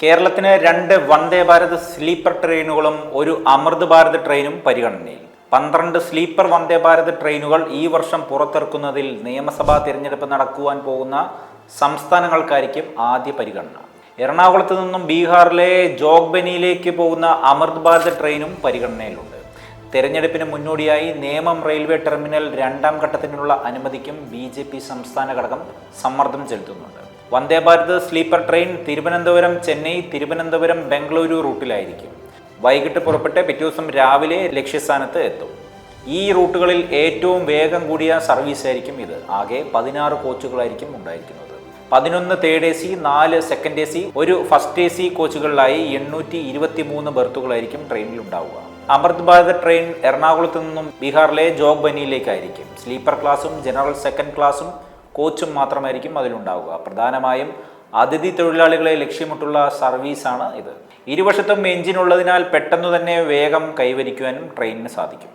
കേരളത്തിന് രണ്ട് വന്ദേ ഭാരത് സ്ലീപ്പർ ട്രെയിനുകളും ഒരു അമൃത് ഭാരത് ട്രെയിനും പരിഗണനയിൽ. പന്ത്രണ്ട് സ്ലീപ്പർ വന്ദേ ഭാരത് ട്രെയിനുകൾ ഈ വർഷം പുറത്തിറക്കുന്നതിൽ നിയമസഭാ തിരഞ്ഞെടുപ്പ് നടക്കുവാൻ പോകുന്ന സംസ്ഥാനങ്ങൾക്കായിരിക്കും ആദ്യ പരിഗണന. എറണാകുളത്ത് നിന്നും ബീഹാറിലെ ജോഗ്ബനിയിലേക്ക് പോകുന്ന അമൃത് ഭാരത് ട്രെയിനും പരിഗണനയിലുണ്ട്. തെരഞ്ഞെടുപ്പിന് മുന്നോടിയായി നേമം റെയിൽവേ ടെർമിനൽ രണ്ടാം ഘട്ടത്തിനുള്ള അനുമതിക്കും ബി സംസ്ഥാന ഘടകം സമ്മർദ്ദം ചെലുത്തുന്നുണ്ട്. വന്ദേ ഭാരത് സ്ലീപ്പർ ട്രെയിൻ തിരുവനന്തപുരം ചെന്നൈ തിരുവനന്തപുരം ബംഗളൂരു റൂട്ടിലായിരിക്കും. വൈകിട്ട് പുറപ്പെട്ട് പിറ്റേ ദിവസം രാവിലെ ലക്ഷ്യസ്ഥാനത്ത് എത്തും. ഈ റൂട്ടുകളിൽ ഏറ്റവും വേഗം കൂടിയ സർവീസ് ആയിരിക്കും ഇത്. ആകെ പതിനാറ് കോച്ചുകളായിരിക്കും ഉണ്ടായിരിക്കുന്നത്. പതിനൊന്ന് തേർഡ് എ സി നാല് സെക്കൻഡ് എ സി ഒരു ഫസ്റ്റ് എ സി കോച്ചുകളിലായി എണ്ണൂറ്റി ഇരുപത്തി മൂന്ന് ബർത്തുകളായിരിക്കും ട്രെയിനിൽ ഉണ്ടാവുക. അമൃത് ഭാരത് ട്രെയിൻ എറണാകുളത്ത് നിന്നും ബീഹാറിലെ ജോഗ് ബനിയിലേക്കായിരിക്കും സ്ലീപ്പർ ക്ലാസും ജനറൽ സെക്കൻഡ് ക്ലാസും കോച്ചും മാത്രമായിരിക്കും അതിലുണ്ടാവുക. പ്രധാനമായും അതിഥി തൊഴിലാളികളെ ലക്ഷ്യമിട്ടുള്ള സർവീസാണ് ഇത്. ഇരുവശത്തും എഞ്ചിൻ ഉള്ളതിനാൽ പെട്ടെന്ന് തന്നെ വേഗം കൈവരിക്കുവാനും ട്രെയിനിന് സാധിക്കും.